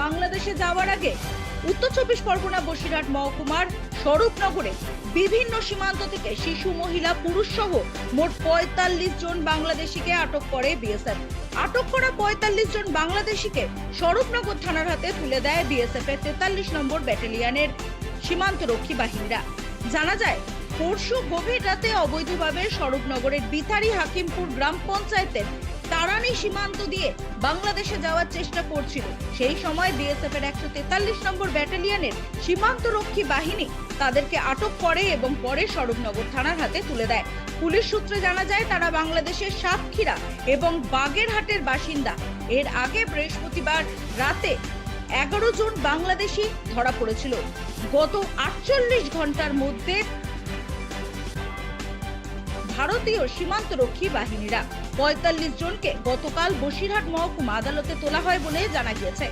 বাংলাদেশে যাওয়ার আগে উত্তর চব্বিশ পরগনা বসিরহাট মহকুমার স্বরূপনগরে বিভিন্ন সীমান্ত থেকে শিশু, মহিলা, পুরুষ সহ মোট পঁয়তাল্লিশ জন বাংলাদেশিকে আটক করে বিএসএফ। আটক করা পঁয়তাল্লিশ জন বাংলাদেশিকে স্বরূপনগর থানার হাতে তুলে দেয় বিএসএফ এর তেতাল্লিশ নম্বর ব্যাটালিয়নের সীমান্তরক্ষী বাহিনীরা। জানা যায়, পরশু গভীর রাতে অবৈধভাবে স্বরূপনগরের বিথারি হাকিমপুর গ্রাম পঞ্চায়েতের তারানি সীমান্ত দিয়ে বাংলাদেশে যাওয়ার চেষ্টা করছিল। সেই সময় বিএসএফ এর একশো তেতাল্লিশ নম্বর ব্যাটালিয়নের সীমান্তরক্ষী বাহিনী তাদেরকে আটক করে এবং পরে স্বরূপনগর থানার হাতে তুলে দেয়। পুলিশ সূত্রে জানা যায়, তারা বাংলাদেশের সাতক্ষীরা এবং বাগেরহাটের বাসিন্দা। এর আগে বৃহস্পতিবার রাতে এগারো জন বাংলাদেশি ধরা পড়েছিল। গত আটচল্লিশ ঘণ্টার মধ্যে ভারতীয় সীমান্ত রক্ষী বাহিনীরা। পঁয়তাল্লিশ জনকে গতকাল বসিরহাট মহকুমা আদালতে তোলা হয় বলে জানা গিয়েছে।